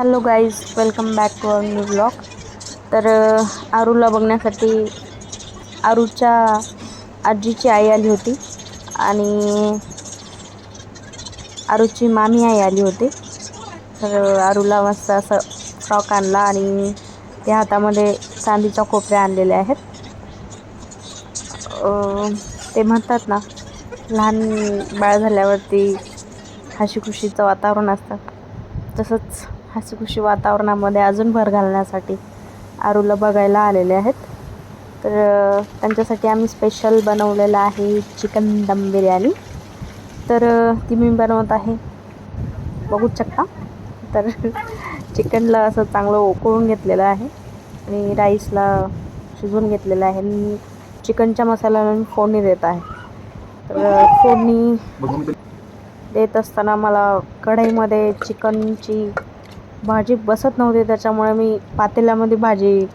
Hello guys welcome back to our new blog. तर आरूला बघण्यासाठी आरूच्या आजीची आई आली होती आणि आरूची मामी आई आली होती. तर आरूला मस्त असं फ्रॉक आणला आणि त्या हातामध्ये चांदीच्या खोपऱ्या आणलेल्या आहेत. ते म्हणतात ना लहान बाळ झाल्यावरती हशी खुशीचं वातावरण असतं. तसंच हसी खुशी वातावरणामध्ये अजून भर घालण्यासाठी आरूला बघायला आलेले आहेत. तर त्यांच्यासाठी आम्ही स्पेशल बनवलेलं आहे चिकन दम बिर्याणी. तर ती मी बनवत आहे. बघूच शकता. तर चिकनला असं चांगलं उकळून घेतलेलं आहे आणि राईसला शिजवून घेतलेलं आहे. आणि चिकनच्या मसाल्याला मी फोडणी देत आहे. तर फोडणी देत असताना मला कढईमध्ये चिकनची भाजी बसत नव्हती त्याच्यामुळे मी पातेल्यामध्ये भाजी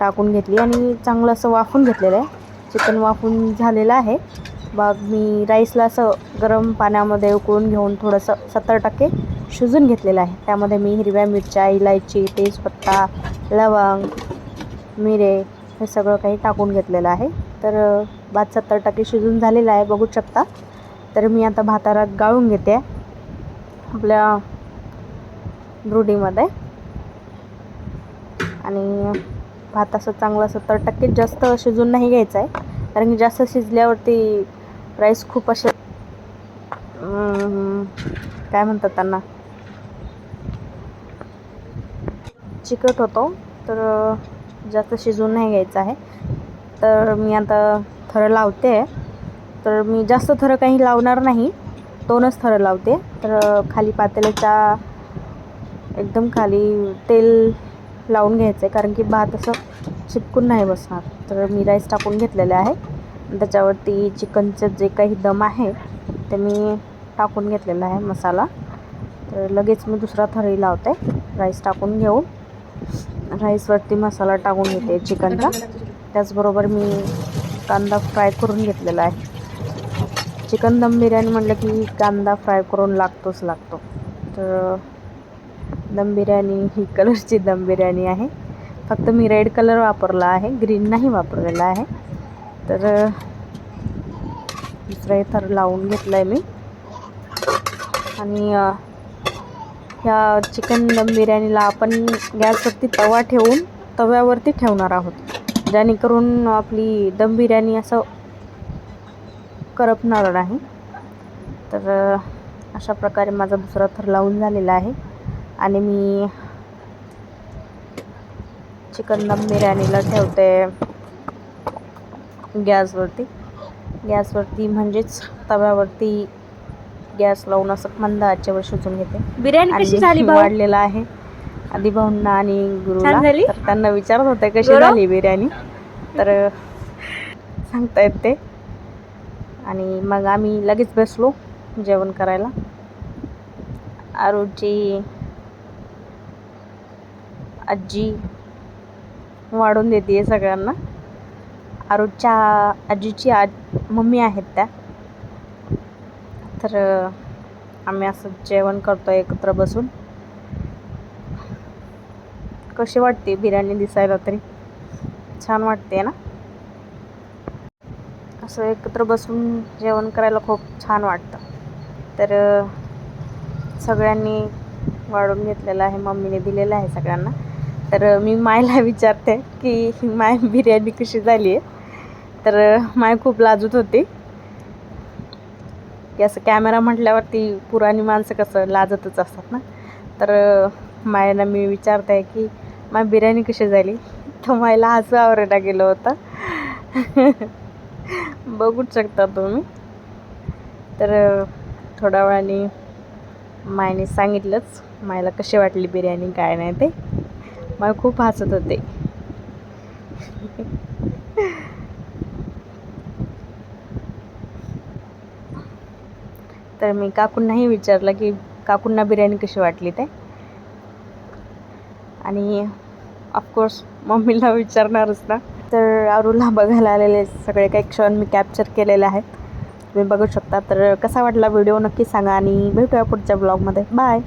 टाकून घेतली आणि चांगलं असं वाफून घेतलेलं आहे. चिकन वाफून झालेलं आहे. मग मी राईसला असं गरम पाण्यामध्ये उकळून घेऊन थोडंसं सत्तर टक्के शिजून घेतलेलं आहे. त्यामध्ये मी हिरव्या मिरच्या इलायची तेजपत्ता लवंग मिरे हे सगळं काही टाकून घेतलेलं आहे. तर भात सत्तर टक्के शिजून झालेला आहे बघू शकता. तर मी आता भाताला गाळून घेते. आपल्या ब्रुडीमध्ये आणि भात असं चांगलं सत्तर टक्के जास्त शिजून नाही घ्यायचं आहे. कारण की जास्त शिजल्यावरती राईस खूप असे काय म्हणतात त्यांना? चिकट होतो. तर जास्त शिजवून नाही घ्यायचं आहे. तर मी आता थरं लावते. तर मी जास्त थरं काही लावणार नाही. दोनच थरं लावते. तर खाली पातेल्याच्या एकदम खाली तेल लावून घ्यायचं आहे कारण की भात असं चिपकून नाही बसणार. तर मी राईस टाकून घेतलेला आहे. त्याच्यावरती चिकनचं जे काही दम आहे ते मी टाकून घेतलेला आहे मसाला. तर लगेच मी दुसरा थरी लावते. राईस टाकून घेऊन. राईसवरती मसाला टाकून घेते चिकनचा त्याचबरोबर मी कांदा फ्राय करून घेतलेला आहे. चिकन दम बिर्याणी म्हटलं की कांदा फ्राय करून लागतोच लागतो. तर दम बिर्याणी ही कलरची दम बिर्याणी आहे. फक्त मी रेड कलर वापरला आहे ग्रीन नाही वापरलेला आहे. तर दुसरं थर लावून घेतलं आहे मी. आणि ह्या चिकन दम बिर्याणीला आपण गॅसवरती तवा ठेवून तव्यावरती ठेवणार आहोत. जेणेकरून आपली दम बिर्याणी असं करपणार नाही. तर अशा प्रकारे माझा दुसरा थर लावून झालेला आहे. आणि मी चिकन दम बिर्याणीला ठेवते गॅसवरती. गॅसवरती म्हणजेच तव्यावरती गॅस लावून असं मंद आचेवर शिजून घेते. बिर्याणी कशी झाली वाढलेला आहे. आधी भाऊंना आणि गुरुला? तर त्यांना विचारत होते कशी? झाली बिर्याणी. तर सांगतायत ते आणि मग आम्ही लगेच बसलो जेवण करायला. आरूची आजी वाढून देते आहे सगळ्यांना. आरूच्या आजीची आज मम्मी आहेत त्या. तर आम्ही असं जेवण करतो एकत्र बसून. कशी वाटते बिर्याणी दिसायला तरी? छान वाटते ना? असं एकत्र बसून जेवण करायला खूप छान वाटतं. तर सगळ्यांनी वाढून घेतलेलं आहे मम्मीने दिलेलं आहे सगळ्यांना. तर मी मायला विचारते की माय बिर्याणी कशी झाली आहे तर माय खूप लाजत होती. की असं कॅमेरा म्हटल्यावरती पुराणी माणसं कसं लाजतच असतात ना. तर मायला मी विचारते की माय बिर्याणी कशी झाली? तर मायला हसू आवरायला गेलं होतं. बघूच शकता तुम्ही. तर थोड्या वेळाने मायने सांगितलंच मायला कशी वाटली बिर्याणी काय नाही ते. मला खूप हसत होते. तर मी काकूंनाही विचारलं की काकूंना बिर्याणी कशी वाटली ते? आणि ऑफकोर्स मम्मीला विचारणारच ना. तर आरूला बघायला आलेले सगळे काही क्षण मी कॅप्चर केलेले आहेत. तुम्ही बघू शकता. तर कसा वाटला व्हिडिओ नक्की सांगा आणि भेटूया पुढच्या ब्लॉगमध्ये बाय